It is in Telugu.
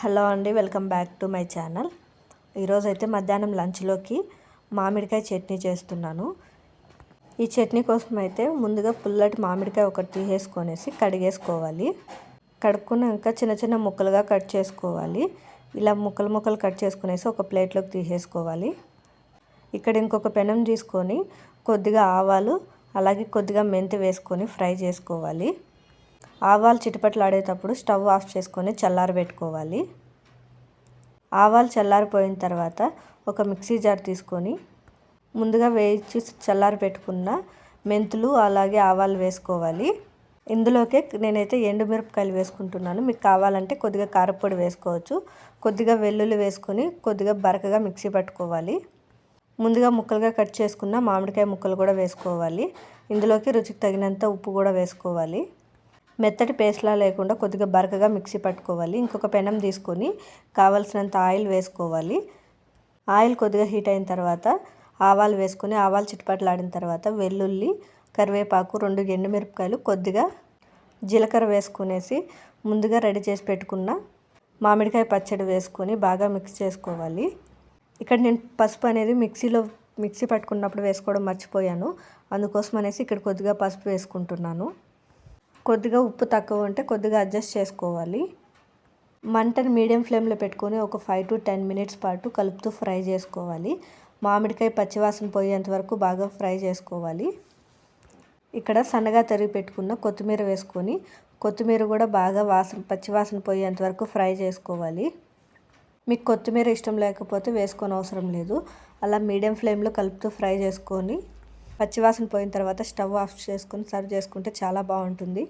హలో అండి welcome back to my channel. ఈరోజైతే అయితే మధ్యాహ్నం లంచ్లోకి మామిడికాయ చట్నీ చేస్తున్నాను. ఈ చట్నీ కోసం అయితే ముందుగా పుల్లటి మామిడికాయ ఒకటి తీసేసుకొనేసి కడిగేసుకోవాలి. కడుక్కున్నాక చిన్న చిన్న ముక్కలుగా కట్ చేసుకోవాలి. ఇలా ముక్కలు ముక్కలు కట్ చేసుకునేసి ఒక ప్లేట్లోకి తీసేసుకోవాలి. ఇక్కడ ఇంకొక పెనం తీసుకొని కొద్దిగా ఆవాలు అలాగే కొద్దిగా మెంతి వేసుకొని ఫ్రై చేసుకోవాలి. ఆవాలు చిటపట్లాడేటప్పుడు స్టవ్ ఆఫ్ చేసుకొని చల్లారబెట్టుకోవాలి ఆవాలు చల్లారిపోయిన తర్వాత ఒక మిక్సీ జార్ తీసుకొని ముందుగా వేయించి చల్లారి పెట్టుకున్న మెంతులు అలాగే ఆవాలు వేసుకోవాలి. ఇందులోకే నేనైతే ఎండుమిరపకాయలు వేసుకుంటున్నాను. మీకు కావాలంటే కొద్దిగా కారపొడి వేసుకోవచ్చు. కొద్దిగా వెల్లుల్లి వేసుకొని కొద్దిగా బరకగా మిక్సీ పట్టుకోవాలి. ముందుగా ముక్కలుగా కట్ చేసుకున్న మామిడికాయ ముక్కలు కూడా వేసుకోవాలి. ఇందులోకి రుచికి తగినంత ఉప్పు కూడా వేసుకోవాలి. మెత్తటి పేస్ట్లా లేకుండా కొద్దిగా బరకగా మిక్సీ పట్టుకోవాలి. ఇంకొక పెనం తీసుకొని కావలసినంత ఆయిల్ వేసుకోవాలి. ఆయిల్ కొద్దిగా హీట్ అయిన తర్వాత ఆవాలు వేసుకొని ఆవాలు చిట్టుపట్లాడిన తర్వాత వెల్లుల్లి కరివేపాకు రెండు ఎండుమిరపకాయలు కొద్దిగా జీలకర్ర వేసుకునేసి ముందుగా రెడీ చేసి పెట్టుకున్న మామిడికాయ పచ్చడి వేసుకొని బాగా మిక్స్ చేసుకోవాలి. ఇక్కడ నేను పసుపు అనేది మిక్సీలో మిక్సీ పట్టుకున్నప్పుడు వేసుకోవడం మర్చిపోయాను. అందుకోసం అనేసి ఇక్కడ కొద్దిగా పసుపు వేసుకుంటున్నాను. కొద్దిగా ఉప్పు తక్కువ ఉంటే కొద్దిగా అడ్జస్ట్ చేసుకోవాలి. మంటను మీడియం ఫ్లేమ్లో పెట్టుకొని ఒక ఫైవ్ టు టెన్ మినిట్స్ పాటు కలుపుతూ ఫ్రై చేసుకోవాలి. మామిడికాయ పచ్చివాసన పోయేంత వరకు బాగా ఫ్రై చేసుకోవాలి. ఇక్కడ సన్నగా తరిగి పెట్టుకున్న కొత్తిమీర వేసుకొని కొత్తిమీర కూడా బాగా వాసన పచ్చివాసన పోయేంత వరకు ఫ్రై చేసుకోవాలి. మీకు కొత్తిమీర ఇష్టం లేకపోతే వేసుకొని అవసరం లేదు. అలా మీడియం ఫ్లేమ్లో కలుపుతూ ఫ్రై చేసుకొని పచ్చివాసన పోయిన తర్వాత స్టవ్ ఆఫ్ చేసుకొని సర్వ్ చేసుకుంటే చాలా బాగుంటుంది.